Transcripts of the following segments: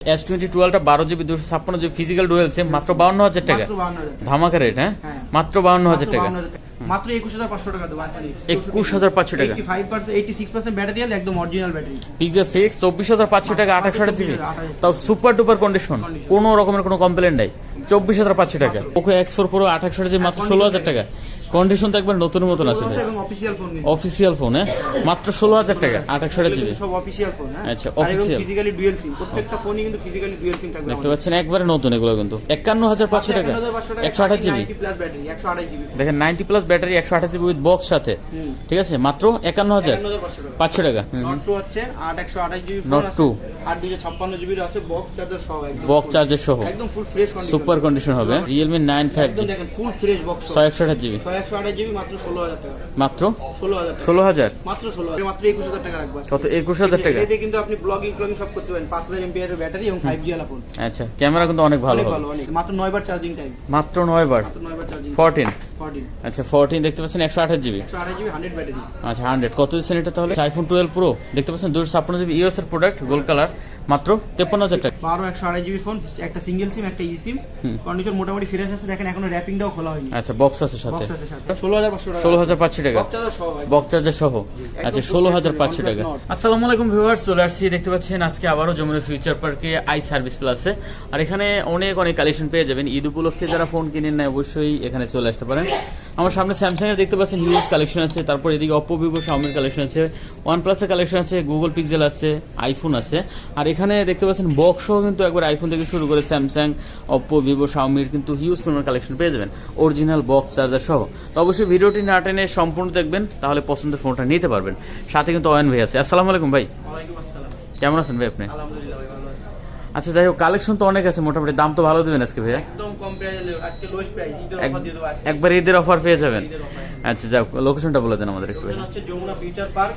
S twenty টুয়েলভটা বারো GB দুশো ছাপ্পান্ন জিবি ফিজিক্যাল ডুয়েল সিম মাত্র বাউন্ন হাজার টাকা। মাত্র 52,000 ধামাকা রেট হ্যাঁ? হ্যাঁ। মাত্র বাউন্ন হাজার টাকা। 52,000 টাকা। মাত্র একুশ হাজার পাঁচশো টাকা দেবো একুশ হাজার পাঁচশো টাকা। ব্যাটারি একদম অরিজিনাল ব্যাটারি পিক্সেল সিক্স চব্বিশ হাজার পাঁচশো টাকা জিবি তাও সুপার ডুপার কন্ডিশন কোনো রকমের কোনো কমপ্লেন নাই। চব্বিশ হাজার পাঁচশো টাকা। ওকে এক্স ফোর প্রো আঠাশশো জিবি মাত্র ষোলো হাজার টাকা। কন্ডিশন তো একবার নতুন মতন আছে অফিসিয়াল ফোন অফিসিয়াল ফোন হ্যাঁ? মাত্র ষোলো হাজার টাকা আঠাশশো জিবি সব অফিসিয়াল ফোন হ্যাঁ? আচ্ছা, আর এবং official। ফিজিক্যালি ডুয়েল সিম প্রত্যেকটা ফোনই কিন্তু ফিজিক্যালি ডুয়েল সিম থাকবে দেখতে পাচ্ছেন একবারে নতুন এগুলো কিন্তু। একান্ন হাজার পাঁচশো টাকা একশো আঠাশ জিবি প্লাস ব্যাটারি একশো আঠাশ জিবি দেখেন নাইনটি প্লাস ব্যাটারি একশো আঠাশ জিবি উইথ বক্স সাথে। ঠিক আছে? মাত্র একান্ন হাজার পাঁচশো টাকা। নট টু হচ্ছে আট একশো আঠাশ জিবি ফোন 2 আট দুশো ছাপ্পান্ন জিবির আছে বক্স চার্জার সহ একদম বক্স চার্জের সহ। একদম full fresh condition super condition হবে রিয়েলমি নাইন ফাইভ দেখেন ফুল ফ্রেশ বক্স ছয় একশো আঠাশ জিবি ছয় একশো আঠাশ জিবি মাত্র ষোলো হাজার টাকা। মাত্র? ষোলো হাজার ষোলো হাজার? মাত্র ষোলো হাজার। মাত্র একুশ হাজার টাকা রাখব। কত? একুশ হাজার টাকা? এতে কিন্তু আপনি ব্লগিং ব্লগিং সব করতে পারেন। পাঁচ হাজার এমপিআর ব্যাটারি এবং ফাইভ জি ফোন আচ্ছা ক্যামেরা কিন্তু অনেক ভালো মাত্র নয় বার চার্জিং টাইম মাত্র নয় বার। ফোরটিন আচ্ছা ফোরটিন দেখতে পাচ্ছেন একশো আঠাশ জিবি আচ্ছা হান্ড্রেড কত দিচ্ছেন এটা তাহলে? আইফোন টুয়েলভ প্রো দেখতে পাচ্ছেন দুশো ছাপ্পান্ন জিবি ইউএস এর প্রোডাক্ট গোল্ড কালার মাত্র তেপ্পান্ন হাজার টাকা। বারো একশো আড়াই জিবি ফোন একটা সিঙ্গেল সিম একটা ই সিম কন্ডিশন মোটামুটি ফ্রেশ আছে দেখেন এখনও র্যাপিংটাও খোলা হয়নি। আচ্ছা বক্স আছে সাথে। বক্স আছে সাথে। ষোলো হাজার পাঁচশো টাকা। ষোলো হাজার পাঁচশো টাকা। বক্স চার্জার সহ আচ্ছা ষোলো হাজার পাঁচশো টাকা। আসসালামু আলাইকুম ভিউয়ার্স চলে আসছি দেখতে পাচ্ছেন আজকে আবারও যমুনা ফিউচার পার্কে আই সার্ভিস প্লাসে আর এখানে অনেক অনেক কালেকশন পেয়ে যাবেন। ঈদ উপলক্ষে যারা ফোন কিনেন না অবশ্যই এখানে চলে আসতে পারেন। আমার সামনে স্যামসাং এর দেখতে পাচ্ছেন হিউজ কালেকশন আছে তারপর এদিকে অপো ভিভো শাওমির কালেকশন আছে ওয়ান প্লাসের কালেকশন আছে গুগল পিক্সেল আছে আইফোন আছে। আর এখানে দেখতে পাচ্ছেন বক্স কিন্তু একবার আইফোন থেকে শুরু করে স্যামসাং অপো ভিভো শাওমির কিন্তু হিউজ পরিমাণ কালেকশন পেয়ে যাবেন অরিজিনাল বক্স চার্জার সহ। তো অবশ্যই ভিডিওটি না টেনে সম্পূর্ণ দেখবেন তাহলে পছন্দের ফোনটা নিতে পারবেন। সাথে কিন্তু অয়ন ভাই আছে। আসসালামু আলাইকুম ভাই। কেমন আছেন ভাই আপনি? আলহামদুলিল্লাহ আচ্ছা যাই হোক কালেকশন তো অনেক আছে মোটামুটি দাম তো ভালো দেবেন আজকে ভাইয়া। একদম কম আজকে লোয়েস্ট প্রাইস অফার দিয়ে আজকে। একবার ঈদের অফার পেয়ে যাবেন। offer। আচ্ছা যাক লোকেশনটা বলে দেন আমাদের একটু হচ্ছে Jamuna Future Park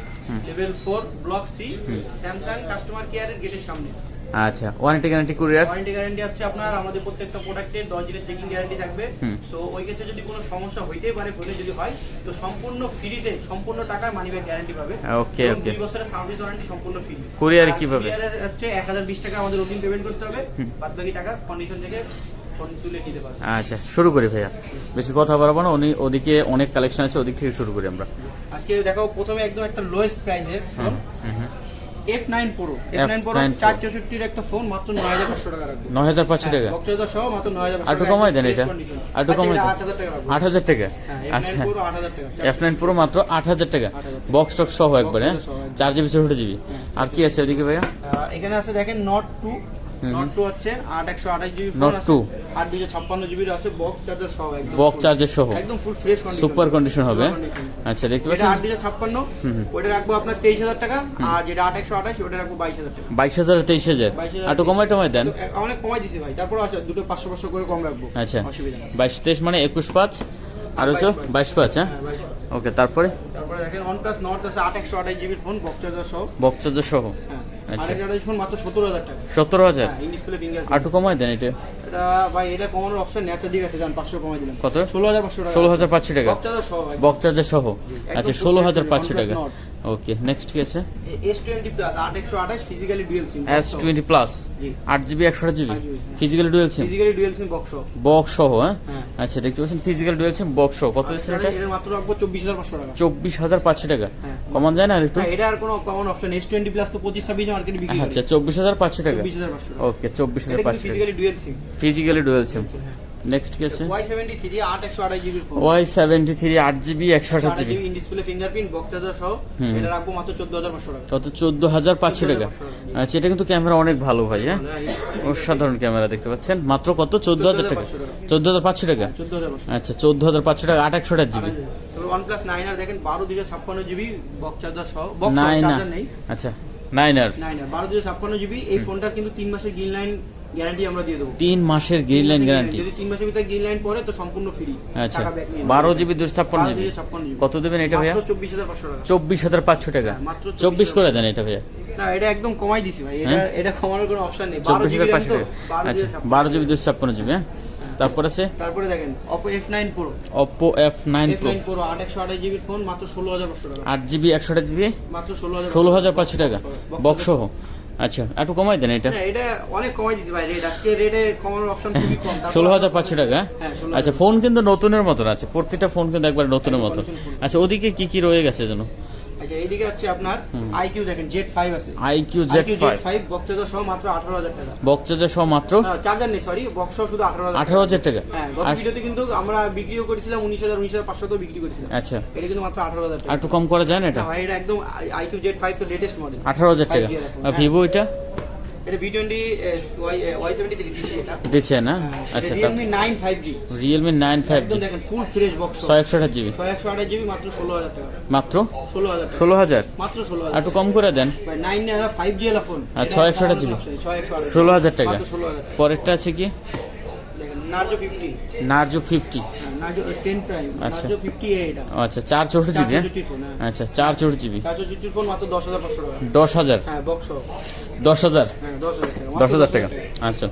level 4 block C Samsung customer কেয়ারের গেটের সামনে। আচ্ছা warranty guarantee courier warranty guarantee হচ্ছে আপনার আমাদের প্রত্যেকটা প্রোডাক্টের দশ দিনের চেকিং গ্যারান্টি থাকবে। তো ওই ক্ষেত্রে যদি কোনো সমস্যা হইতেই পারে ফোনে যদি হয় তো সম্পূর্ণ ফ্রিতে সম্পূর্ণ টাকা মানি ব্যাগ গ্যারান্টি পাবে। এবং okay. দুই বছরের সার্ভিস ওয়ারেন্টি সম্পূর্ণ ফ্রি এ কীভাবে? হচ্ছে এক হাজার বিশ টাকা আমাদের অগ্রিম পেমেন্ট করতে হবে। বাদ বাকি টাকা কন্ডিশন থেকে আচ্ছা শুরু করি ভাইয়া। বেশি কথা বলব না উনি ওদিকে অনেক কালেকশন আছে ওদিক থেকে শুরু করি আমরা। আজকে দেখো প্রথমে একদম একটা লোয়েস্ট হুম, হুম। F nine Pro F nine Pro চার চৌষট্টির একটা ফোন মাত্র নয় হাজার পাঁচশো টাকা রাখবে। নয় হাজার পাঁচশো টাকা? বক্সা সহ মাত্র নয় হাজার আর একটু কমাই দেন এটা। একটু কমাই দেন। আট হাজার টাকা হ্যাঁ আচ্ছা F nine Pro nine Pro মাত্র আট হাজার টাকা। 8,000 টাকা। বক্স টক সহ একবারে চার জিবি জিবি। হ্যাঁ। আর কি আছে এদিকে ভাইয়া? এখানে আছে দেখেন নট টু। নট টু হচ্ছে আট একশো আঠাশ জিবি Note 2 আট দুশো ছাপ্পান্ন জিবির আছে বক্স চার্জার সহ বক্স চার্জার সহ। একদম ফুল ফ্রেশ সুপার কন্ডিশন হবে। আচ্ছা দেখতে পাচ্ছেন? আট দুশো ছাপ্পান্ন। ওটা রাখব আপনার তেইশ হাজার টাকা আর যেটা আট একশো আঠাশ ওটা রাখব বাইশ হাজার টাকা। বাইশ হাজার তেইশ হাজার? একটু কমাই টমাই দেন। অনেক কমাই দিছি ভাই তারপর আছে দুটো পাঁচশো পাঁচশো করে কম রাখব। আচ্ছা। অসুবিধা বাইশ তেইশ মানে একুশ পাঁচ আর হচ্ছে বাইশ পাঁচ। হ্যাঁ? হ্যাঁ, ওকে তারপরে? তারপরে দেখেন ওয়ান প্লাস নট আছে আট একশো আঠাশ জিবির ফোন বক্স চার্জার সহ। বক্স চার্জার সহ। হ্যাঁ। আচ্ছা। আট সতেরো হাজার হ্যাঁ একটু কমাই দেন এটা। ভাই এটা কমানোর অপশন নেচার দিক আছে জান পাঁচশো কমাই দিলাম। কত? ষোলো হাজার পাঁচশো টাকা। ষোলো হাজার পাঁচশো টাকা। বক্স চার্জার সহ। আচ্ছা full ষোলো set হাজার করে, পাঁচশো OnePlus টাকা। Nord। ওকে নেক্সট কি আছে? এস টোয়েন্টি প্লাস আট একশো আঠাশ physically dual SIM S twenty plus G. আট জিবি একশো আট GB, হ্যাঁ। Physical dual SIM physically dual SIM box box সহ হ্যাঁ? হ্যাঁ। আচ্ছা দেখতে পাচ্ছেন ফিজিক্যাল ডুয়েল সিম বক্স সহ। কত দিচ্ছেন এটা? এটার মাত্র রাখব চব্বিশ হাজার পাঁচশো টাকা। চব্বিশ হাজার পাঁচশো টাকা? হ্যাঁ। কমান যায় না আর একটু হ্যাঁ, এটা আর কোনো common option S twenty plus তো পঁচিশ ছাব্বিশ মার্কেটে বিক্রি আচ্ছা চব্বিশ হাজার পাঁচশো টাকা? চব্বিশ হাজার পাঁচশো টাকা। ওকে চব্বিশ এটা হাজার কিন্তু পাঁচশো টাকা। Physically dual SIM physically dual SIM next কি আছে ওয়াই সেভেন্টি থ্রি আট একশো আঠাশ GB phone Y seventy three আট জিবি একশো আঠাশ GB in display fingerprint box সহ। এটা রাখব মাত্র চোদ্দ হাজার পাঁচশো টাকা। কত? চোদ্দ হাজার পাঁচশো টাকা। আচ্ছা এটা কিন্তু ক্যামেরা অনেক ভালো ভাই হ্যাঁ? অসাধারণ ক্যামেরা দেখতে পাচ্ছেন। মাত্র কত? চোদ্দ হাজার টাকা। 14,500 টাকা। চোদ্দ হাজার পাঁচশো টাকা? চোদ্দ হাজার পাঁচশো আচ্ছা টাকা প্লাস নাইন আর দেখেন বারো দুশো ছাপ্পান্ন জিবি বক্স সহ। বক্স চার্জার নেই। আচ্ছা নাইন আর নাইন আর বারো দুশো ছাপ্পান্ন জিবি। এই ফোনটার কিন্তু তিন মাসের গ্রিন লাইন গ্যারান্টি আমরা দিয়ে দেবো। তিন মাসের গ্রিন লাইন গ্যারান্টি যদি তিন মাসের ভিতরে গ্রিন লাইন পরে তো সম্পূর্ণ ফ্রি আচ্ছা। বারো জিবি দুশো ছাপ্পান্ন জিবি কত দেবেন এটা ভাইয়া? চব্বিশ হাজার পাঁচশো টাকা। চব্বিশ হাজার পাঁচশো টাকা। হ্যাঁ, চব্বিশ করে দেন এটা ভাইয়া। না এটা একদম কমাই দিছি ভাই। এটা হ্যাঁ? এটা কমানোর কোনো অপশন নেই। চব্বিশ জিবি হাজার পাঁচশো টাকা। আচ্ছা। জিবি বারো জিবি দুশো ছাপ্পান্ন জিবি হ্যাঁ? তারপর আছে? তারপরে দেখেন একশো ফোন মাত্র ষোলো হাজার পাঁচশো টাকা। আট জিবি একশো আট জিবি মাত্র টাকা। বক্স সহ। আচ্ছা একটু কমাই দেন এটা। হ্যাঁ, এটা অনেক কমাই দিছি ভাই রেট আজকে রেটে কমানোর অপশন খুবই কম। ষোলো হাজার পাঁচশো টাকা? হ্যাঁ? হ্যাঁ, 16,000 আচ্ছা ফোন কিন্তু নতুনের মতন আছে প্রত্যেকটা ফোন কিন্তু একবার নতুনের একদম মতন। আচ্ছা ওদিকে কি কি রয়ে গেছে যেন? আচ্ছা এইদিকে আছে আপনার আইকিউ দেখেন জেড ফাইভ আছে। আইকিউ জেড ফাইভ বক্সটা সহ মাত্র আঠারো হাজার টাকা। বক্সেজার সহ মাত্র? চার্জার নেই সরি বক্স সহ শুধু আঠারো হাজার আঠারো হাজার টাকা। হ্যাঁ গত ভিডিওতে কিন্তু আমরা বিক্রিও করেছিলাম উনিশ হাজার উনিশ হাজার পাঁচশো বিক্রি করেছিলাম। আচ্ছা। এটা কিন্তু মাত্র আঠারো হাজার টাকা। একটু কম করা যায় না এটা? ভাই এটা একদম আইকিউ জেড ফাইভ তো লেটেস্ট মডেল আঠারো হাজার টাকা। 5G আর হ্যাঁ। ভিভো এটা? এটা দিচ্ছি এটা। দিচ্ছে না? আচ্ছা একদম দেখেন ফুল ফ্রেশ বক্স মাত্র টাকা। মাত্র? একটু কম করে দেন। ফোন আর 628 জিবি। ছয় একশো আঠাশ ষোলো হাজার টাকা। পরেরটা আছে কি? Narzo fifty Narzo fifty Narzo ten prime আচ্ছা। নার্জো এটা আচ্ছা চার চৌষট্টি জিবি হ্যাঁ? হ্যাঁ। আচ্ছা জিবি ফোন মাত্র দশ হাজার টাকা। দশ হাজার? হ্যাঁ বক্স হ্যাঁ টাকা। দশ হাজার টাকা। আচ্ছা।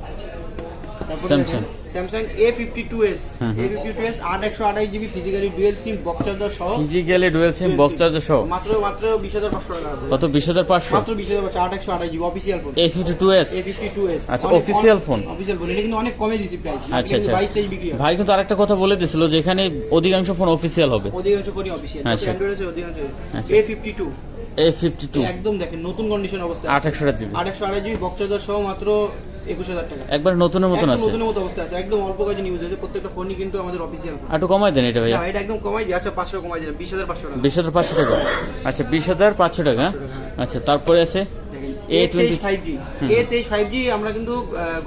Samsung। Samsung A fifty two S. A fifty two S আট একশো আঠাশ GB physically dual sim box charger সহ। Physically dual sim box charger সহ। মাত্র মাত্র বিশ হাজার পাঁচশো টাকা রাখব। কত? বিশ হাজার পাঁচশো? মাত্র বিশ হাজার আট একশো আঠাশ GB official phone A fifty two S A fifty two S আচ্ছা, official phone? অফিসিয়াল ফোন এটা কিন্তু অনেক কমে দিছি প্রাইস আচ্ছা আচ্ছা। বাইশ তেইশ বিক্রি ভাই কিন্তু আরেকটা কথা বলে দিছিল যে এখানে অধিকাংশ ফোন অফিসিয়াল হবে। অধিকাংশ ফোনই অফিসিয়াল। অ্যান্ড্রয়েড আছে অধিকাংশ। A fifty two A fifty two একদম দেখেন নতুন কন্ডিশন অবস্থা। আট একশো জিবি আট একশো আঠাশ জিবি বক্স চার্জার সহ মাত্র একুশ হাজার টাকা। একবার নতুনের মতন আছে। নতুনের মতো অবস্থা আছে। একদম অল্প কাজে নিউজ আছে। প্রত্যেকটা ফোনই কিন্তু আমাদের অফিসিয়াল ফোন একটু কমাই দেন এটা হ্যাঁ এটা একদম কমাই দিয়ে আচ্ছা পাঁচশো কমাই দিলাম বিশ হাজার পাঁচশো টাকা। বিশ হাজার পাঁচশো টাকা। আচ্ছা বিশ হাজার পাঁচশো টাকা? আচ্ছা তারপরে আছে? এ A20 ফাইভ জি এ তেইশ ফাইভ জি আমরা কিন্তু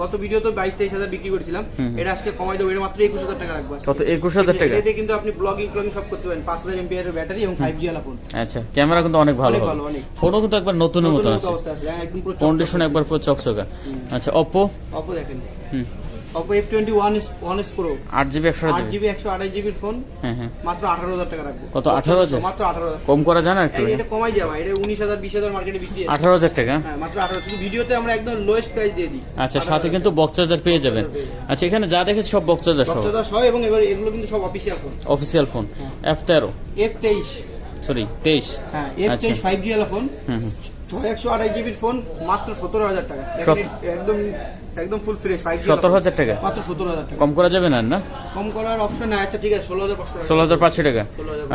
গত ভিডিও তো বাইশ তেইশ হাজার বিক্রি করেছিলাম। এটা আজকে কমাই দেবো এটা মাত্র একুশ হাজার টাকা রাখব কত? একুশ হাজার টাকা? এতে কিন্তু আপনি ব্লগিং ট্লগিং সব করতে পারেন পাঁচ হাজার এমপিআর ব্যাটারি এবং ফাইভ জি ফোন আচ্ছা ক্যামেরা কিন্তু অনেক ভালো অনেক কিন্তু একবার নতুনের নতুন আছে। হ্যাঁ, কন্ডিশন একবার পুরো চকচকা। আচ্ছা অপো অপো দেখেন। হুম। জিবি একশো আট জিবি। জিবি একশো আঠাশ জিবির ফোন হ্যাঁ হ্যাঁ। মাত্র আঠারো হাজার টাকা রাখব। কত, 18,000? মাত্র আঠারো হাজার। কম করা যায় না একটু? এটা কমাই যাবে এটা উনিশ হাজার বিশ হাজার মার্কেটে বিক্রি আছে আঠারো হাজার টাকা? হ্যাঁ মাত্র আঠারো শুধু ভিডিওতে আমরা একদম লোয়েস্ট প্রাইস দিয়ে দিই। আচ্ছা সাথে কিন্তু বক্স চার্জার পেয়ে যাবেন। আচ্ছা এখানে যা দেখেছি সব বক্স চার্জার সহ। বক্সদার সহ এবং এবার এগুলো কিন্তু সব অফিসিয়াল ফোন অফিসিয়াল ফোন হ্যাঁ। এফ তেরো। এফ তেইশ। সরি তেইশ। হ্যাঁ এফ আচ্ছা। তেইশ ফাইভ জি আলা ফোন হুম হুম। ছয় একশো আড়াই জিবির ফোন মাত্র সতেরো হাজার টাকা। একদম একদম ফুল ফ্রেশ সতেরো হাজার টাকা? মাত্র সতেরো হাজার টাকা। কম করা যাবে না না? কম করার অপশন নাই। আচ্ছা ঠিক আছে ষোলো হাজার পাঁচশো ষোলো হাজার পাঁচশো টাকা?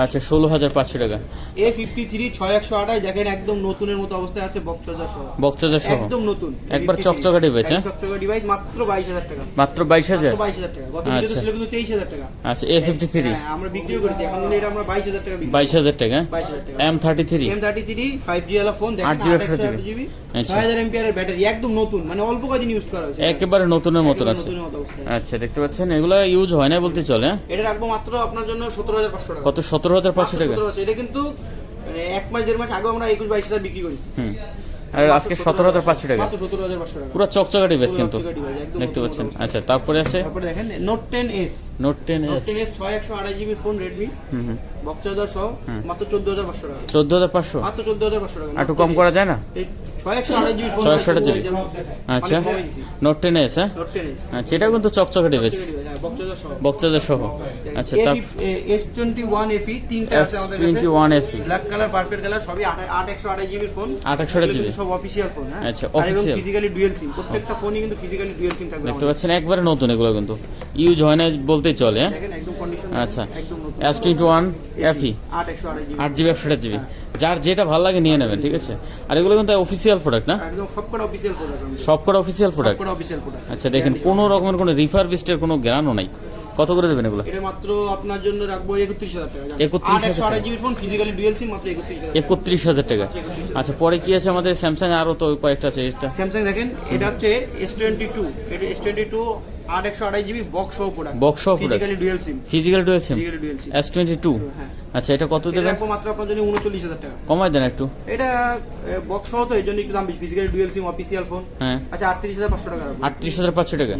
আচ্ছা ষোলো হাজার পাঁচশো টাকা। এ ফিফটি থ্রি ছয় একশো আঠাশ দেখেন একদম নতুনের মতো অবস্থায় আছে বক্স সহ। বক্স সহ? একদম নতুন। একবার A53 চকচকে হ্যাঁ? চকচকা ডিভাইস মাত্র বাইশ হাজার টাকা। মাত্র বাইশ হাজার? বাইশ হাজার টাকা। গত ভিডিওতে আচ্ছা। ছিল কিন্তু তেইশ হাজার টাকা। আচ্ছা এ ফিফটি থ্রি আমরা বিক্রিও করেছি। এখন এটা আমরা বাইশ হাজার টাকা বাইশ হাজার টাকা বাইশ হাজার টাকা। M thirty three M thirty three five G phone GB, একশো জিবি? আচ্ছা। ছয় হাজার এমপিআর ব্যাটারি একদম নতুন মানে অল্প কদিন ইউজ করা হয়েছে। একেবারে নতুনের মতন আছে। আচ্ছা দেখতে পাচ্ছেন এগুলো ইউজ হয় না বলতে চলে হ্যাঁ? এটা রাখব মাত্র আপনার জন্য সতেরো হাজার পাঁচশো টাকা। কত? সতেরো হাজার পাঁচশো টাকা? এটা কিন্তু মানে এক মাস দেড় মাস আগে আমরা একুশ বাইশ হাজার বিক্রি করেছি। আর আজকে সতেরো হাজার পাঁচশো টাকা। পুরো চকচকা ডিভাইস কিন্তু। দেখতে পাচ্ছেন। আচ্ছা তারপরে আছে তারপরে দেখেন Note ten S Note ten S ছয় একশো আড়াই GB phone Redmi box charger সহ মাত্র চোদ্দ হাজার পাঁচশো টাকা। চোদ্দ হাজার পাঁচশো? মাত্র চোদ্দ হাজার পাঁচশো টাকা। একটু কম করা যায় না? ছয় একশো আঠাশ জিবি। আচ্ছা। নোট টেন এস হ্যাঁ? আচ্ছা এটাও কিন্তু চকচকা ডিভাইস বক্স চার্জার সহ। আচ্ছা তার এস টোয়েন্টি ওয়ান এফি তিনটা S twenty one FE black colour purple colour সবই আট- একশো জিবির ফোন আট একশো আঠাশ জিবি। সব অফিসিয়াল ফোন হ্যাঁ। আচ্ছা, official। ফিজিক্যালি ডুয়েল সিম প্রত্যেকটা ফোনই কিন্তু ফিজিক্যালি ডুয়েল সিম থাকবে দেখতে পাচ্ছেন একবারে নতুন এগুলো কিন্তু। ইউজ হয় না বলতেই চলে হ্যাঁ? আচ্ছা। এস টোয়েন্টি ওয়ান এফি আট একশো আট জিবি একশো আঠাশ জিবি। যার যেটা ভালো লাগে নিয়ে নেবেন ঠিক আছে? আর এগুলো কিন্তু অফিসিয়াল অফিসিয়াল প্রোডাক্ট না? একদম সবকটা অফিসিয়াল প্রোডাক্ট সবকটা অফিসিয়াল প্রোডাক্ট সবকটা অফিসিয়াল প্রোডাক্ট আচ্ছা দেখেন কোনো রকমের কোনো রিফারবিস্টের কোনো জ্ঞানও নাই। কত করে দেবেন এগুলো? এটা মাত্র আপনার জন্য রাখব 31000 টাকা 31000 টাকা। GB phone physically dual sim মাত্র 31000 টাকা। আচ্ছা পরে কি আছে আমাদের? স্যামসাং আরও তো কয়েকটা আছে এটা স্যামসাং দেখেন এটা হচ্ছে S22 এটা S22 আর 128 জিবি বক্স সহ বক্স সহ ফিজিক্যাল ডুয়াল সিম আচ্ছা এটা কত মাত্র আপনার জন্য টাকা। কমায় দেন একটু। এটা বক্স সহ তো এজন্য একটু দাম বেশি। সিম অফিশিয়াল ফোন হ্যাঁ। আচ্ছা 38500 টাকা 38500 টাকা।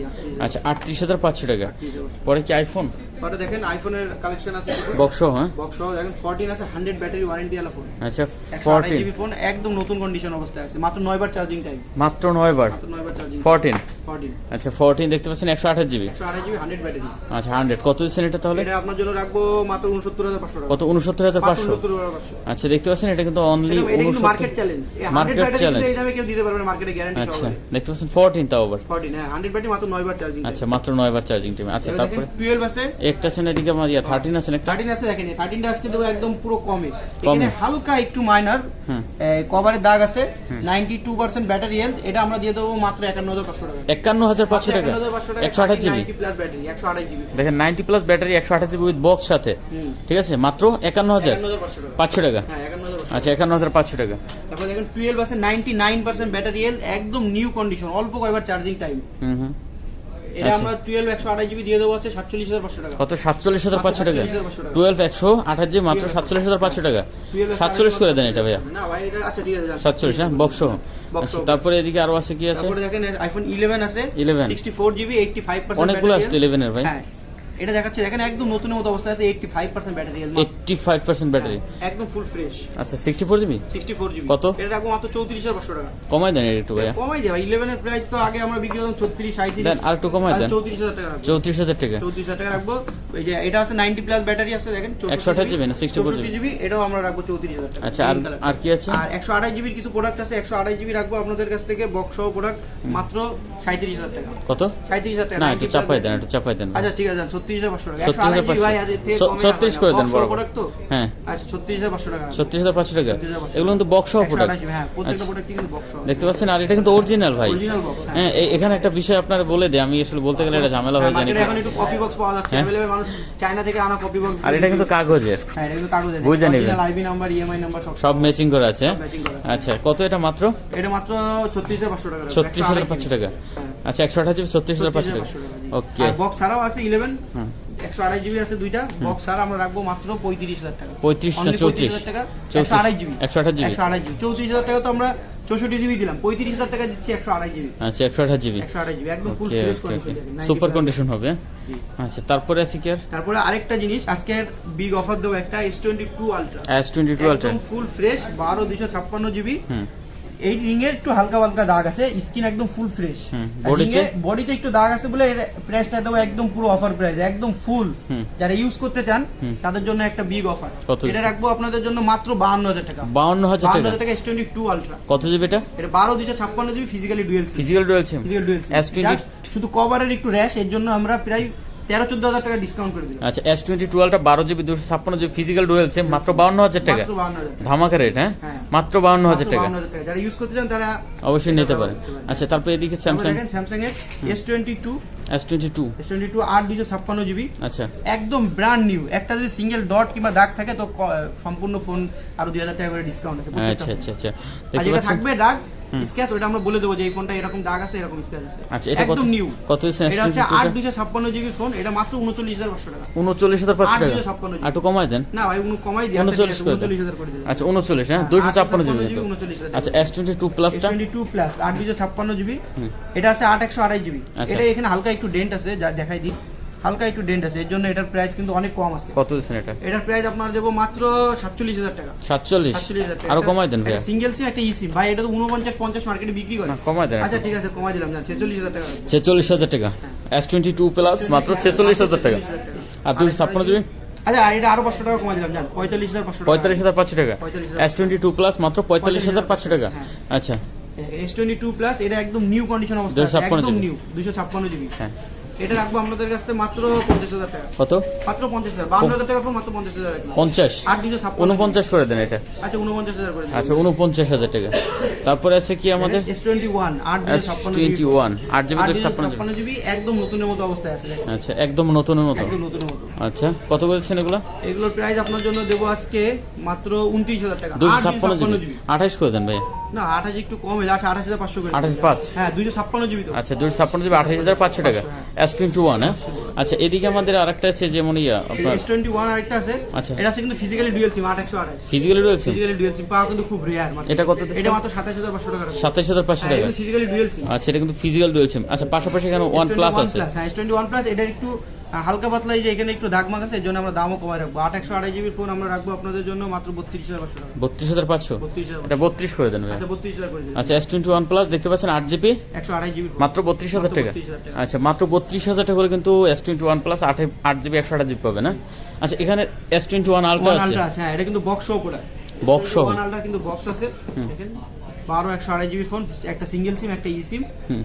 আচ্ছা 38500 টাকা। পরে কি আইফোন পরে দেখেন আইফোনের কালেকশন আছে বক্স হ্যাঁ। বক্স সহ দেখেন 14 আছে 100 ব্যাটারি ওয়ারেন্টি আলা ফোন আচ্ছা 14 জিবি ফোন একদম নতুন কন্ডিশন অবস্থায় আছে। মাত্র 9 বার চার্জিং টাইম মাত্র 9 বার। মাত্র 9 বার 14 আচ্ছা ফোরটিন দেখতে পাচ্ছেন একশো আঠাশ জিবি। একশো আড়াই জিবি হান্ড্রেড ব্যাটারি আচ্ছা হান্ড্রেড কত দিচ্ছেন এটা তাহলে? এটা আপনার জন্য রাখব মাত্র উনসত্তর হাজার পাঁচশো টাকা। কত উনসত্তর হাজার মাত্র পাঁচশো। 69,500 আচ্ছা দেখতে পাচ্ছেন এটা কিন্তু অনলি এটা এটা কিন্তু উনসত্তর মার্কেট চ্যালেঞ্জ মার্কেট চ্যালেঞ্জ এই দামে কেউ দিতে পারবে না মার্কেটে গ্যারান্টি আচ্ছা দেখতে পাচ্ছেন ফোরটিন তাও আবার। ফোরটিন হ্যাঁ হান্ড্রেড ব্যাটারি মাত্র নয় বার চার্জিং আচ্ছা মাত্র নয় বার চার্জিং টাইম আচ্ছা তারপরে? টুয়েলভ আছে। একটা আছে না এদিকে আমার ইয়া থার্টিন আছে না একটা? থার্টিন আছে দেখেন থার্টিনটা আজকে দেবো একদম পুরো কমে। এখানে হালকা একটু মাইনার হুম। কভারের দাগ আছে ninety two percent battery health এটা আমরা দিয়ে দেবো মাত্র একান্ন হাজার পাঁচশো টাকা। একান্ন হাজার পাঁচশো টাকা। একশো আঠাশ জিবি দেখেন নাইনটি প্লাস ব্যাটারি একশো আঠাশ জিবি উইথ বক্স সাথে। ঠিক আছে? মাত্র একান্ন হাজার। পাঁচশো টাকা। হ্যাঁ আচ্ছা একান্ন হাজার পাঁচশো টাকা। তারপর দেখেন টুয়েলভ আছে নাইনটি নাইন পার্সেন্ট ব্যাটারি একদম নিউ কন্ডিশন অল্প কয়বার চার্জিং টাইম হুম হুম। এটা আচ্ছা। আমরা টুয়েলভ একশো আঠাশ জিবি দিয়ে দেবো হচ্ছে সাতচল্লিশ হাজার পাঁচশো টাকা। কত? সাতচল্লিশ হাজার পাঁচশো টাকা? 47,500 টাকা। টুয়েলভ একশো আঠাশ জিবি মাত্র সাতচল্লিশ হাজার পাঁচশো টাকা। 12 সাতচল্লিশ করে দেন এটা ভাইয়া। না ভাই এটা আচ্ছা ঠিক আছে হ্যাঁ বক্স আচ্ছা। তারপরে এদিকে আরও আছে কি আছে? তারপরে দেখেন আইফোন ইলেভেন আছে। 11 sixty four GB eighty five percent অনেকগুলো আসছে ইলেভেনের ভাই। হ্যাঁ। এটা দেখাচ্ছে দেখেন একদম নতুনের মতো অবস্থা আছে eighty five percent battery eighty five percent battery একদম ফুল ফ্রেশ আচ্ছা sixty four GB sixty four GB কত? এটা রাখব মাত্র চৌত্রিশ হাজার পাঁচশো টাকা। কমাই দেন একটু ভাইয়া। কমাই দেয় ভাই ইলেভেনের প্রাইস তো আগে আমরা বিক্রি করতাম ছত্রিশ সাঁত্রিশ দেন আর একটু কমাই দেন। চৌত্রিশ হাজার টাকা রাখব। চৌত্রিশ হাজার টাকা। চৌত্রিশ হাজার টাকা রাখব। এই যে এটা আছে নাইনটি প্লাস ব্যাটারি আছে দেখেন 128 GB না 64 GB? জিবি এটাও আমরা রাখব চৌত্রিশ হাজার টাকা। আচ্ছা আর আর কি আছে? আর একশো আঠাশ জিবির কিছু প্রোডাক্ট আছে একশো আঠাশ জিবি রাখব আপনাদের কাছ থেকে বক্স সহ প্রোডাক্ট মাত্র সাঁত্রিশ হাজার টাকা। কত? সাঁত্রিশ হাজার টাকা না একটু চাপাই দেন একটু চাপাই দেন। আচ্ছা ঠিক আছে ছত্রিশ হাজার পাঁচশো টাকা। 36,500 ভাই আজ এর থেকে ছ- কমে 36 না, করে দেন সহ বরাবর। product তো? হ্যাঁ। ছত্রিশ হাজার পাঁচশো টাকা। 36,500 এগুলো কিন্তু বক্স প্রোডাক্ট হ্যাঁ প্রত্যেকটা আচ্ছা। দেখতে পাচ্ছেন আর এটা কিন্তু অরিজিনাল ভাই। হ্যাঁ। এখানে একটা বিষয় আপনারা বলে দেয় আমি আসলে বলতে গেলে এটা ঝামেলা হয়ে যায় এখন একটু কপি বক্স পাওয়া যাচ্ছে। হ্যাঁ। মানুষ চায়না থেকে আনা কপি বক্স আর এটা কিন্তু কাগজের। হ্যাঁ এটা কিন্তু কাগজে বুঝে নেবেন। আইবি নাম্বার ইএমআই নাম্বার সব। সব ম্যাচিং করা আছে। হ্যাঁ? আচ্ছা কত এটা মাত্র? এটা মাত্র ছত্রিশ হাজার পাঁচশো টাকা। ছত্রিশ হাজার পাঁচশো টাকা। হ্যাঁ। আচ্ছা একশো আঠাশ জিবি ছত্রিশ হাজার পাঁচশো টাকা। ওকে। আর বক্স ছাড়াও আছে ইলেভেন হুম। একশো আড়াই জিবি আছে দুইটা। বক্স ছাড়া আমরা রাখব মাত্র পঁয়ত্রিশ হাজার টাকা। পঁয়ত্রিশ 35,000 টাকা। একশো আড়াই জিবি একশো আঠাশ জিবি একশো আড়াই জিবি চৌত্রিশ হাজার টাকা তো আমরা চৌষট্টি জিবি দিলাম। পঁয়ত্রিশ হাজার টাকা দিচ্ছি একশো আড়াই জিবি আচ্ছা একশো আঠাশ জিবি একশো আড়াই জিবি একদম full fresh condition super condition হবে? আচ্ছা তারপরে আছে কি আর? তারপরে আরেকটা জিনিস আজকের বিগ অফার দেবো একটা S twenty two ultra S twenty two ultra একদম ফুল ফ্রেশ বারো দুশো ছাপ্পান্ন জিবি হুম। এই রিং এর একটু হালকা হালকা দাগ আছে স্কিন একদম ফুল ফ্রেশ body-তে? বডিতে একটু দাগ আছে বলে প্রাইসটা দেবো একদম পুরো অফার প্রাইস একদম ফুল যারা ইউজ করতে চান তাদের জন্য একটা বিগ অফার এটা রাখব আপনাদের জন্য মাত্র বাহান্ন হাজার টাকা। বাউন্ন হাজার বাহান্ন টাকা হাজার টাকা এস টোয়েন্টি টু আলট্রা কত জিবি এটা? এটা বারো দুশো ছাপ্পান্ন GB physically dual physical dual sim physical dual S20 শুধু কভারের একটু র্যাশ এর জন্য আমরা প্রায় তেরো চোদ্দ হাজার টাকা ডিসকাউন্ট করে দিলাম। আচ্ছা এস টোয়েন্টি টুয়েলভটা বারো জিবি দুশো ছাপ্পান্ন জিবি ফিজিক্যাল ডুয়েল সিম মাত্র বাউন্ন হাজার টাকা। মাত্র বাহান্ন হাজার টাকা। ধামাকা রেট হ্যাঁ? হ্যাঁ। মাত্র বাউন্ন হাজার টাকা। যারা ইউজ করতে চান তারা অবশ্যই নিতে পারেন। আচ্ছা তারপরে এদিকে স্যামসাং স্যামসাং এর S twenty two S twenty two S twenty two আট দুশো ছাপ্পান্ন জিবি। আচ্ছা। একদম ব্র্যান্ড নিউ একটা যদি সিঙ্গেল ডট কিংবা দাগ থাকে তো সম্পূর্ণ ফোন আরও দুই হাজার টাকা করে ডিসকাউন্ট আছে। আচ্ছা আচ্ছা আচ্ছা। থাকবে দাগ হুম। স্ক্যাচ ওটা আমরা বলে দেবো যে এই ফোনটা এরকম দাগ আছে এরকম স্ক্যাচ আছে। আচ্ছা এটা কত একদম নিউ কত এটা হচ্ছে আট দুশো ছাপ্পান্ন জিবি ফোন এটা মাত্র উনচল্লিশ হাজার পাঁচশো টাকা। উনচল্লিশ হাজার পাঁচশো টাকা? ছাপ্পান্ন আর একটু কমাই দেন। না ভাই উনি কমাই উনচল্লিশ দেন। উনচল্লিশ হাজার করে দিবেন আচ্ছা উনচল্লিশ হ্যাঁ দুশো ছাপ্পান্ন জিবি জিবি, আচ্ছা এস টোয়েন্টি টু? প্লাসটা টোয়েন্টি টু প্লাস আট দুশো ছাপ্পান্ন জিবি এটা আছে আট একশো আড়াই জিবি আচ্ছা। এটা এখানে হালকা একটু ডেন্ট আছে যা দেখাই দিই। হালকা একটু ডেন্ট আছে এর জন্য এটার প্রাইস কিন্তু অনেক কম আছে। কত দিচ্ছেন এটা? এটার প্রাইস আপনার দেবো মাত্র সাতচল্লিশ হাজার টাকা। সাতচল্লিশ? আরও কমাই দেন ভাইয়া। সিঙ্গেল সিম একটা ইসিম ভাই এটা তো উনপঞ্চাশ পঞ্চাশ মার্কেটে বিক্রি করে। না কমাই দেন আচ্ছা ঠিক আছে কমাই দিলাম। না ছেচল্লিশ হাজার টাকা। ছেচল্লিশ হাজার টাকা। এস টোয়েন্টি টু প্লাস মাত্র ছেচল্লিশ হাজার টাকা। আর দুশো ছাপ্পান্ন জিবি? আচ্ছা এটা আরও পাঁচশো টাকা কমাই দিলাম। জান পঁয়তাল্লিশ হাজার পাঁচশো পঁয়তাল্লিশ হাজার পাঁচশো টাকা। 45,000 এস টোয়েন্টি টু প্লাস মাত্র পঁয়তাল্লিশ হাজার পাঁচশো টাকা। আচ্ছা। এস টোয়েন্টি টু প্লাস এটা একদম নিউ কন্ডিশন অবস্থা। আছে, 256 একদম নিউ দুশো ছাপ্পান্ন জিবি। হ্যাঁ। এটা রাখব আপনাদের কাছ মাত্র পঞ্চাশ হাজার টাকা। কত? মাত্র পঞ্চাশ হাজার। বান্ন হাজার টাকা মাত্র পঞ্চাশ হাজার পঞ্চাশ? আট দুশো উনপঞ্চাশ করে দেন এটা। আচ্ছা উনপঞ্চাশ হাজার করে আচ্ছা উনপঞ্চাশ হাজার টাকা। তারপরে আছে কি আমাদের? এস টোয়েন্টি ওয়ান আট এস দুশো ছাপ্পান্ন টোয়েন্টি ওয়ান আট জিবি দুশো দুশো ছাপ্পান্ন জিবি একদম নতুনের মতো অবস্থায় আছে আচ্ছা একদম নতুনের মতো। একদম নতুনের মতো। আচ্ছা কত করেছেন এগুলো? এগুলোর প্রাইস আপনার জন্য দেবো আজকে মাত্র উনত্রিশ হাজার টাকা। দুশো ছাপ্পান্ন জিবি। আঠাশ করে দেন ভাই না আঠাশ একটু কম হয়ে যাচ্ছে আঠাশ হাজার পাঁচশো করে আঠাশ পাঁচ? হ্যাঁ দুইশো ছাপ্পান্ন জিবি আচ্ছা দুশো ছাপ্পান্ন জিবি আঠাশ হাজার পাঁচশো টাকা। হ্যাঁ। এস টোয়েন্টি ওয়ান হ্যাঁ আচ্ছা এদিকে আমাদের আরেকটা আছে যেমন ইয়া আপনার এস টোয়েন্টি ওয়ান আরেকটা আছে। আচ্ছা। এটা আছে কিন্তু ফিজিক্যালি ডুয়েল সিম আঠাশ। ফিজিক্যালি রয়েছে ফিজিক্যালি ডুয়েল সিম পাওয়া কিন্তু খুব রেয়ার এটা কত এটা মাত্র সাতাশ হাজার পাঁচশো টাকা। সাতাশ হাজার পাঁচশো হ্যাঁ, টাকা। ফিজিক্যালি ডুয়েল সিম আচ্ছা এটা কিন্তু ফিজিক্যাল ডুয়েল সিম আচ্ছা পাশাপাশি এখানে ওয়ান প্লাস আছে। হ্যাঁ এস টোয়েন্টি ওয়ান প্লাস এটা একটু হালকা পাতলা এই যে এখানে একটু দাগ মাগ আছে এই জন্য আমরা দামও কমায় রাখব। আট একশো আড়াই জিবির ফোন আমরা রাখব আপনাদের জন্য মাত্র বত্রিশ হাজার পাঁচশো টাকা। বত্রিশ হাজার পাঁচশো? এটা বত্রিশ করে দেন আচ্ছা বত্রিশ হাজার করে দিন। আচ্ছা এস টোয়েন্টি ওয়ান প্লাস দেখতে পাচ্ছেন আট জিবি? একশো আড়াই জিবি মাত্র বত্রিশ হাজার টাকা। আচ্ছা মাত্র বত্রিশ হাজার টাকা হলে কিন্তু এস টোয়েন্টি ওয়ান প্লাস আট আট জিবি একশো আট জিবি পাবে না? আচ্ছা এখানে এস টোয়েন্টি ওয়ান আলট্রা আছে। হ্যাঁ এটা কিন্তু বক্স সহ করা Box সহ? আলট্রা কিন্তু বক্স আছে। দেখেন। বারো একশো আড়াই জিবি ফোন একটা সিঙ্গেল সিম একটা ই সিম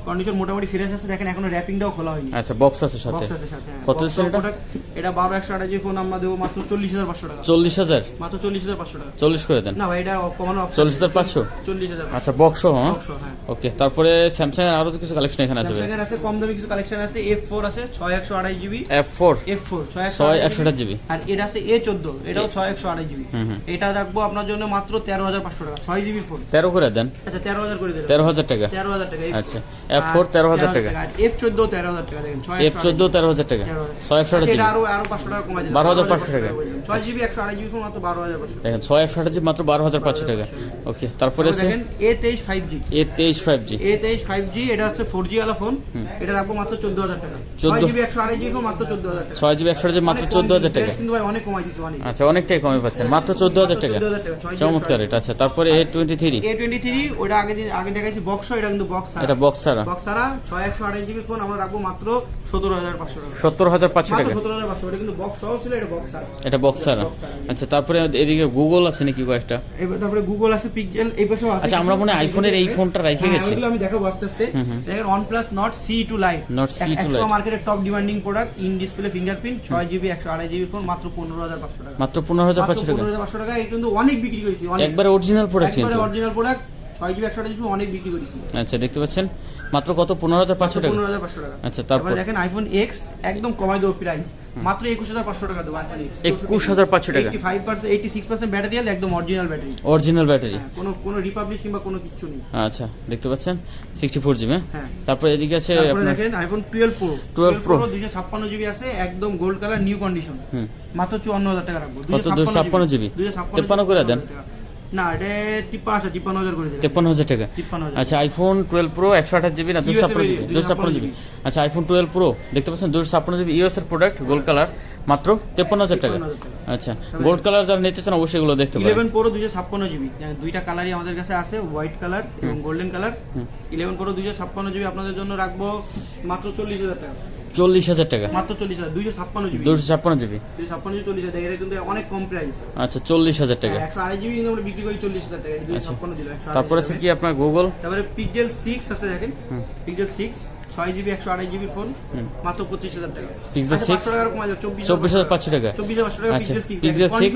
কন্ডিশন মোটামুটি ফ্রেশ আছে দেখেন এখনও র্যাপিংটাও খোলা হয়নি। আচ্ছা বক্স আছে সাথে? বক্স আছে সাথে হ্যাঁ। কত এটা? এটা বারো একশো আড়াই জিবি ফোন আমরা দেবো মাত্র চল্লিশ হাজার পাঁচশো টাকা। চল্লিশ হাজার? মাত্র চল্লিশ হাজার পাঁচশো টাকা। চল্লিশ করে দেন। না ভাই এটা কমানো চল্লিশ হাজার পাঁচশো? চল্লিশ হাজার আচ্ছা বক্স হ্যাঁ? বক্স হ্যাঁ। ওকে তারপরে স্যামসাং এর আরও কিছু কালেকশন এখানে আছে স্যামসাং এর আছে কম দামি কিছু কালেকশন আছে এফ ফোর আছে ছয় একশো আড়াই GB F four F four ছয় একশো আঠাশ জিবি আর এটা আছে এ চোদ্দ এটাও ছয় একশো আড়াই জিবি এটা রাখব আপনার জন্য মাত্র তেরো হাজার পাঁচশো টাকা ছয় জিবি ফোন তেরো করে দেন। তেরো হাজার করে দেবেন তেরো হাজার তেরো হাজার টাকা আচ্ছা F4 13,000 টাকা। এফ চোদ্দ তেরো হাজার টাকা দেখেন এফ চোদ্দ তেরো হাজার টাকা। ছয় একশো আঠাশ জিবি। আরও আরও পাঁচশো টাকা কমাই দিলাম। 12,500 টাকা। ছয় জিবি একশো আড়াই জিবি মাত্র বারো হাজার দেখেন ছয় একশো আঠাশ জিবি মাত্র বারো হাজার পাঁচশো টাকা। ওকে তারপরে আছে এ তেইশ ফাইভ জি এ তেইশ ফাইভ জি এ তেইশ ফাইভ জি এটা হচ্ছে ফোর জি ফোন এটা রাখব মাত্র চোদ্দ হাজার টাকা। 14 ছয় জিবি একশো জিবি মাত্র চোদ্দ হাজার টাকা। ছয় জিবি একশো জিবি মাত্র চোদ্দ হাজার টাকা। কিন্তু ভাই অনেক কমাই দিচ্ছে অনেক। আচ্ছা অনেকটাই কমে পাচ্ছেন। মাত্র চোদ্দ হাজার টাকা। 14,000 টাকা, 6 GB চমৎকার এটা। আচ্ছা তারপরে A twenty three A twenty three ওটা আগে দিন- আগে দেখাইছি বক্স এটা কিন্তু বক্স এটা বক্স ছাড়া। বক্স ছাড়া ছয় একশো আড়াই জিবি ফোন আমরা রাখব মাত্র সতেরো হাজার পাঁচশো টাকা। সত্তর হাজার পাঁচশো মাত্র টাকা। সতেরো হাজার পাঁচশো। এটা কিন্তু বক্স সহ ছিল এটা বক্স ছাড়া। এটা বক্স ছাড়া। আচ্ছা তারপরে এদিকে গুগল আছে নাকি কয়েকটা? এবার তারপরে গুগল আছে পিক্সেল এই পাশেও আছে। আচ্ছা, আমরা মনে আইফোনের এই ফোনটা রেখে হ্যাঁ, গেছি। ওইগুলো আমি দেখাবো আস্তে আস্তে। দেখেন OnePlus Nord CE2 Lite Nord CE2 Lite। মার্কেটের top demanding product in display fingerprint ছয় জিবি একশো আড়াই জিবি ফোন মাত্র পনেরো হাজার পাঁচশো টাকা। মাত্র পনেরো হাজার মাত্র পাঁচশো টাকা। পনেরো হাজার পাঁচশো টাকা কিন্তু অনেক বিক্রি অনেক। একবারে অরিজিনাল প্রোডাক্ট একবারে অরিজিনাল প্রোডাক্ট ছয় জিবি একশো জিবি অনেক বিক্রি করেছি। আচ্ছা দেখতে পাচ্ছেন। মাত্র কত? পনেরো হাজার পাঁচশো টাকা। পনেরো হাজার পাঁচশো টাকা। আচ্ছা, তারপর? দেখেন আইফোন এক্স একদম কমাই দেবো প্রাইস মাত্র একুশ হাজার পাঁচশো টাকা দেবো আইফোন এক্স 21,500 টাকা। Five percent eighty six percent battery আছে একদম অরিজিনাল ব্যাটারি অরিজিনাল ব্যাটারি কোনো কোনো রিপাবলিশ কিংবা কোনো কিচ্ছু নেই। আচ্ছা দেখতে পাচ্ছেন? সিক্সটি ফোর জিবি হ্যাঁ। তারপরে এদিকে আছে দেখেন আইফোন টুয়েলভ প্রো 12 Pro। দুশো ছাপ্পান্ন জিবি আছে একদম গোল্ড কালার নিউ কন্ডিশন মাত্র চুয়ান্ন হাজার টাকা রাখব। কত? 256 জিবি? তেপ্পান্ন করে দেন। না এটা তিপ্পান্ন আছে তিপ্পান্ন হাজার করে দিলাম। টাকা। আচ্ছা আইফোন টুয়েলভ প্রো একশো আঠাশ জিবি না? দুশো USA ছাপ্পান্ন জিবি variant, দুশো ছাপ্পান্ন জিবি আচ্ছা আইফোন টুয়েলভ প্রো দেখতে পাচ্ছেন দুশো ছাপ্পান্ন জিবি ইউএস এর প্রোডাক্ট গোল্ড কালার মাত্র তেপ্পান্ন হাজার টাকা। 53,000 টাকা। আচ্ছা গোল্ড কালার যারা নিতে চান অবশ্যই এগুলো দেখতে পারেন। ইলেভেন প্রো দুশো ছাপ্পান্ন জিবি দুইটা কালারই আমাদের কাছে আছে হোয়াইট কালার এবং গোল্ডেন কালার হুম। ইলেভেন প্রো দুশো ছাপ্পান্ন জিবি আপনাদের জন্য রাখব মাত্র চল্লিশ হাজার টাকা। চল্লিশ হাজার টাকা। মাত্র চল্লিশ হাজার দুইশো ছাপ্পান্ন জিবি। দুশো ছাপ্পান্ন জিবি। দুইশো ছাপ্পান্ন জিবি চল্লিশ হাজার এটা কিন্তু অনেক কম প্রাইস আচ্ছা চল্লিশ হাজার টাকা। একশো আড়াই জিবি কিন্তু আমরা বিক্রি করি চল্লিশ হাজার টাকা এটা আচ্ছা। ছাপ্পান্ন জিবি তারপরে আছে কি আপনার গুগল তারপরে পিক্সেল সিক্স আছে দেখেন। পিক্সেল সিক্স ছয় জিবি একশো আড়াই জিবি ফোন মাত্র পঁচিশ হাজার টাকা। Pixel আচ্ছা, 6? পাঁচশো টাকা কমা যাবে চব্বিশ হাজার পাঁচশো টাকা। চব্বিশ হাজার পাঁচশো টাকা আচ্ছা পিক্সেল সিক্স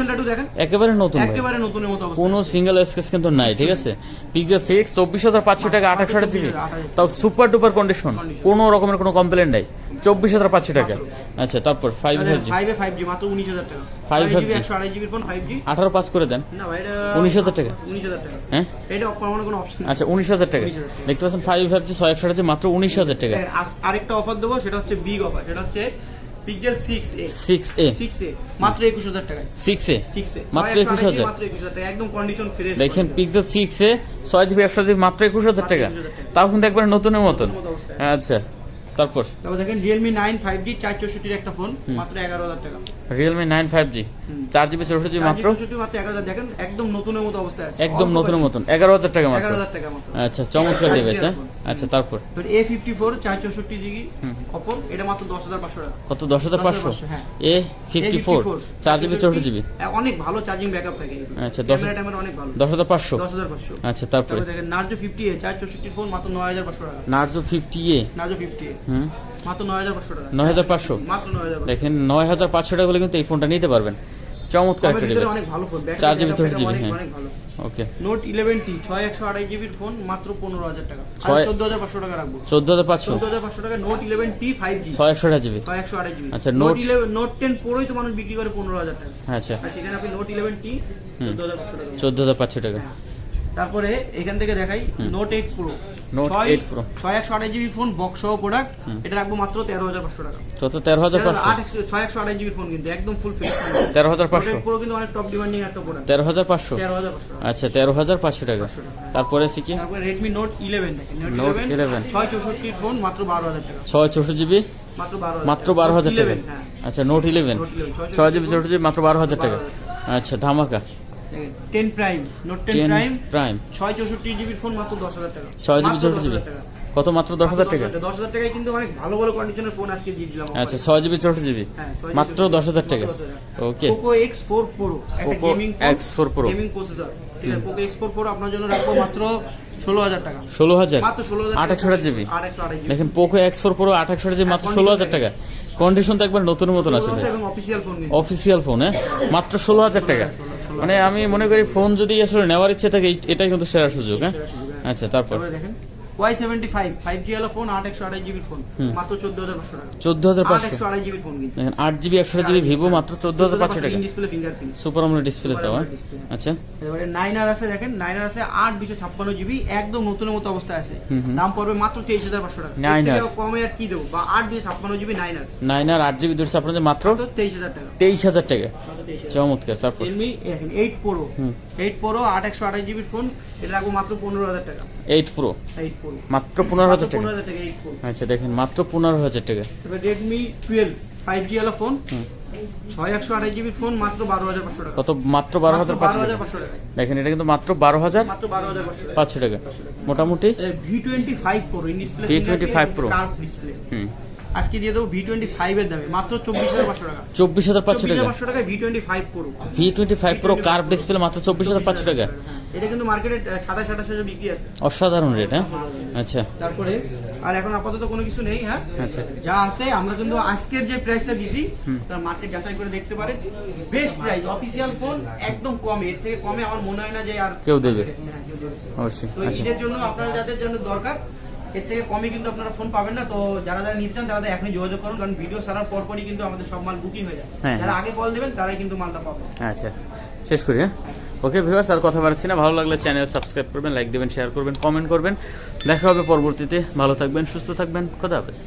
একেবারে নতুন ভাই। একেবারে নতুনের মতো কোনো সিঙ্গেল কিন্তু নাই ঠিক আছে? পিক্সেল সিক্স চব্বিশ হাজার পাঁচশো টাকা আঠাশশো আঠাশ জিবি তাও সুপার ডুপার কন্ডিশন কোনো রকমের কোনো কমপ্লেন নাই। চব্বিশ হাজার পাঁচশো টাকা। আচ্ছা তারপর ফাইভ ফাইভ জি ফাইভে ফাইভ জি মাত্র উনিশ হাজার টাকা। 5G জিবি একশো আড়াই জিবির ফোন ফাইভ জি আঠারো পাস করে দেন। এটা 19,000 টাকা? উনিশ হাজার টাকা। হ্যাঁ? এটা কোনো অপশন আচ্ছা উনিশ হাজার টাকা। 19,000 টাকা। দেখতে পাচ্ছেন ফাইভ ফাইভ জি ছয় একশো মাত্র উনিশ হাজার টাকা। আরেকটা অফার দেবো সেটা হচ্ছে বিগ অফার সেটা হচ্ছে পিক্সেল এ মাত্র একুশ হাজার টাকায়। সিক্স এ সিক্স মাত্র 21,000 মাত্র একুশ হাজার টাকা একদম কন্ডিশন ফ্রেশ দেখেন পিক্সেল জিবি জিবি মাত্র একুশ হাজার টাকা। 21,000 টাকা। তাও কিন্তু একবার নতুনের মতন। আচ্ছা তারপর? তারপর দেখেন একটা ফোন মাত্র এগারো হাজার টাকা। রিয়েলমি নাইন ফাইভ জি চার জিবি চৌষট্টি জিবি মাত্র? 4GB মাত্র এগারো হাজার দেখেন একদম নতুনের মতো একদম নতুনের মতন। এগারো হাজার টাকা মাত্র। আচ্ছা চমৎকার ডিভাইস হ্যাঁ? আচ্ছা তারপর? এ ফিফটি ফোর চার চৌষট্টি জিবি অপর এটা মাত্র দশ হাজার পাঁচশো টাকা। কত দশ হাজার পাঁচশো? 10,500। এ ফিফটি ফোর চার জিবি চৌষট্টি জিবি। হ্যাঁ, অনেক ভালো চার্জিং ব্যাকআপ থাকে আচ্ছা, দশ- অনেক ভালো। দশ হাজার পাঁচশো? দশ হাজার পাঁচশো। আচ্ছা তারপরে? দেখেন নার্জো ফিফটি এ চার চৌষট্টির ফোন মাত্র নয় হাজার পাঁচশো টাকা। Narzo fifty A Narzo fifty A হুম। নয় হাজার পাঁচশো দেখেন নয় হাজার পাঁচশো টাকা হলে কিন্তু এই ফোনটা নিতে পারবেন। চমৎকার একটা ডিভাইস অনেক ভালো ফোন চার GB, চৌষট্টি GB, হ্যাঁ। ওকে নোট ইলেভেন টি ছয় একশো আড়াই জিবির ফোন মাত্র পনেরো হাজার টাকা। ছয়- চোদ্দ হাজার পাঁচশো টাকা রাখব। চোদ্দ হাজার পাঁচশো? চোদ্দ হাজার পাঁচশো টাকা Note eleven T five G ছয় একশো টাকা জিবি ছয় একশো আড়াই জিবি আচ্ছা, নোট ইলেভেন নোট টেন প্রোই তো মানুষ বিক্রি করে পনেরো হাজার টাকা। আচ্ছা। আর সেখানে আপনি নোট ইলেভেন টি চোদ্দ হাজার পাঁচশো টাকা। চোদ্দ হাজার পাঁচশো টাকা। হ্যাঁ। তারপরে এখান থেকে দেখাই Note eight pro Note 8 Pro। ছয় একশো আঠাশ জিবি ফোন বক্স সহ প্রোডাক্ট এটা রাখব মাত্র তেরো হাজার পাঁচশো টাকা। কত তেরো হাজার পাঁচশো। আট ছয় একশো আঠাশ জিবি ফোন কিন্তু একদম ফুল ফিট তেরো হাজার পাঁচশো। প্রো কিন্তু অনেক টপ ডিমান্ডিং একটা প্রোডাক্ট তেরো হাজার পাঁচশো? তেরো হাজার পাঁচশো আচ্ছা তেরো হাজার পাঁচশো টাকা। তারপরে আছে কি? তারপরে Redmi Note eleven Note eleven ছয় চৌষট্টি ফোন মাত্র বারো হাজার টাকা। ছয় চৌষট্টি জিবি মাত্র বারো হাজার টাকা। 11, আচ্ছা নোট ইলেভেন ছয় জিবি চৌষট্টি জিবি মাত্র বারো হাজার টাকা। আচ্ছা ধামাকা। Ten prime Note ten ten prime prime ছয় চৌষট্টি জিবির ফোন মাত্র দশ হাজার টাকা। ছয় জিবি মাত্র 10,000 জিবি কত মাত্র দশ হাজার টাকা? দশ হাজার টাকায় কিন্তু অনেক ভালো ভালো কন্ডিশনের ফোন আজকে দিয়ে দিলাম আচ্ছা ছয় জিবি চৌষট্টি জিবি হ্যাঁ, মাত্র জিবি দশ হাজার টাকা। ওকে এক্স ফোর প্রো একটা gaming X4 Pro। Gaming processor ঠিক আছে পোকো এক্স ফোর আপনার জন্য রাখব মাত্র ষোলো হাজার টাকা। ষোলো হাজার? মাত্র ষোলো হাজার আট একশো আঠাশ জিবি দেখেন পোকো এক্স ফোর প্রো আট জিবি মাত্র ষোলো হাজার টাকা। কন্ডিশন তো একবার নতুন মতন আছে অফিসিয়াল ফোন অফিসিয়াল ফোন হ্যাঁ? মাত্র ষোলো হাজার টাকা। মানে আমি মনে করি ফোন যদি আসলে নেওয়ার ইচ্ছে থাকে এটাই কিন্তু সেরা সুযোগ হ্যাঁ? আচ্ছা তারপর দেখেন। Y seventy five five G phone আট একশো আঠাশ জিবির ফোন মাত্র চোদ্দ হাজার পাঁচশো টাকা। চোদ্দ হাজার পাঁচশো একশো আঠাশ জিবির ফোন কিন্তু। আট জিবি একশো জিবি ভিভো মাত্র চোদ্দ হাজার পাঁচশো টাকা। Display fingerprint super AMOLED display হ্যাঁ? আচ্ছা। এবারে আছে দেখেন আছে আট দুশো ছাপ্পান্ন জিবি একদম নতুনের মতো অবস্থায় আছে। দাম পড়বে মাত্র তেইশ হাজার পাঁচশো টাকা। এর কমে আর কি দেবো? বা আট দুশো ছাপ্পান্ন জিবি নাইনার নাইন আর। আট জিবি দুশো আপনাদের মাত্র তেইশ হাজার টাকা। তেইশ হাজার টাকা। চমৎকার তারপর? Realme eight pro eight pro আট একশো আঠাশ জিবির ফোন এটা রাখব মাত্র পনেরো হাজার টাকা। এইট প্রো এইট প্রো মাত্র পনেরো হাজার টাকা? প্রো আচ্ছা দেখেন মাত্র পনেরো হাজার টাকা। তবে রেডমি টুয়েলভ ফাইভ জি আলা ফোন। ছয় একশো আঠাশ জিবির ফোন মাত্র বারো হাজার পাঁচশো টাকা। কত? মাত্র বারো হাজার পাঁচশো টাকা। দেখেন এটা কিন্তু মাত্র বারো হাজার মাত্র বারো হাজার পাঁচশো টাকা। মোটামুটি? V twenty five pro V25 Pro। Curve display হুম। আজকে দিয়ে দেবো ভি টোয়েন্টি ফাইভ এর দামে মাত্র চব্বিশ হাজার পাঁচশো টাকা। চব্বিশ হাজার পাঁচশো টাকা। পাঁচশো টাকা V twenty five pro V twenty five pro curve display মাত্র চব্বিশ হাজার পাঁচশো টাকা। এটা কিন্তু মার্কেটে সাতাশ আঠাশ হাজার বিক্রি আছে। অসাধারণ রেট হ্যাঁ? আচ্ছা। তারপরে আর এখন আপাতত কোনো কিছু নেই হ্যাঁ? আচ্ছা। যা আছে আমরা কিন্তু আজকের যে প্রাইসটা দিছি। তার মার্কেট যাচাই করে দেখতে পারেন। বেস্ট প্রাইস অফিসিয়াল ফোন একদম কমে। এর থেকে কমে আমার মনে হয় না যে আর কেউ দেবে। হ্যাঁ। অবশ্যই তো আচ্ছা। ঈদের জন্য আপনারা যাদের জন্য দরকার এর থেকে কমে কিন্তু আপনারা ফোন পাবেন না। তো যারা যারা নিতে চান তারা তো এখনই যোগাযোগ করুন কারণ ভিডিও সারাবার পর পরই কিন্তু আমাদের সব মাল বুকিং হয়ে যায়। হ্যাঁ। যারা আগে কল দেবেন তারাই কিন্তু মালটা পাবে। আচ্ছা শেষ করি হ্যাঁ? ওকে ভিউয়ার্স আর কথা বাড়াচ্ছি না। ভালো লাগলে চ্যানেল সাবস্ক্রাইব করবেন লাইক দেবেন শেয়ার করবেন কমেন্ট করবেন। দেখা হবে পরবর্তীতে। ভালো থাকবেন সুস্থ থাকবেন। কথা হাফেজ।